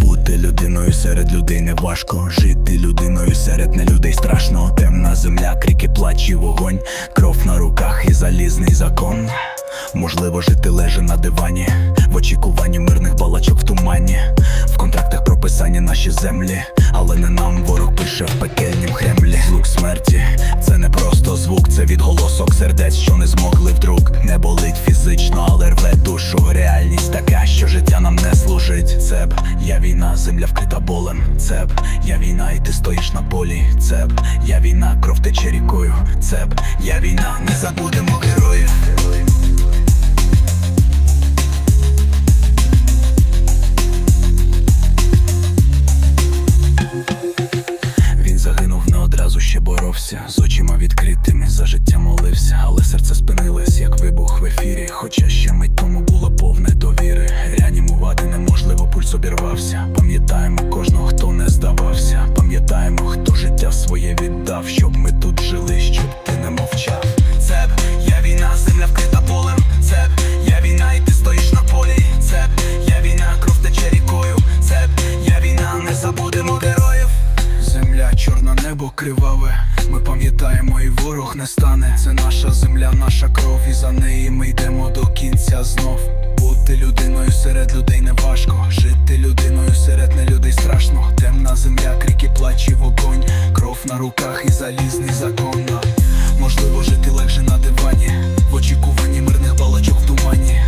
Бути людиною серед людей не важко Жити людиною серед не людей страшно. Темна земля, крики, плач і вогонь, кров на руках і залізний закон. Можливо, жити лежа на дивані, в очікуванні мирних балачок в тумані, в контрактах прописані наші землі, але не нам ворог пише в пекельнім хремлі Звук смерті це не просто звук, це відголосок сердець, що не змогли вдруг. Не болить фізично, але рве душу. Реальність така земля вкрита болем. Це б я війна, і ти стоїш на полі. Це б я війна, кров тече рікою. Це б я війна, не забудемо героїв. Він загинув не одразу ще боровся з очима відкритими за життя молився, але серце спинилось, як вибух в ефірі. Хоча ще мить тому своє щоб ми тут жили, щоб ти не мовчав. Це я війна, земля вкрита полем. Це я війна, і ти стоїш на полі. Це я війна, кров тече рікою. Це б я війна, не забудемо героїв. Земля, чорне небо криваве. Ми пам'ятаємо, і ворог не стане. Це наша земля, наша кров, і за неї ми йдемо до кінця знов. Бути людиною серед людей не на руках і залізний закон. Можливо, жити легше на дивані. В очікуванні мирних балачок в тумані.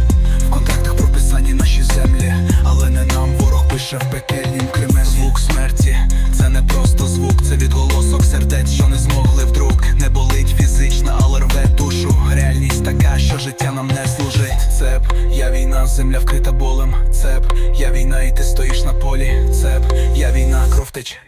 В контрактах прописані наші землі, але не нам ворог пише в пекельнім кримені Звук смерті, це не просто звук, це відголосок сердець, що не змогли вдруг. Не болить фізично, але рве душу. Реальність така, що життя нам не служить. Це б я війна, земля вкрита болем. Це б я війна, і ти стоїш на полі. Це б я війна, кров тече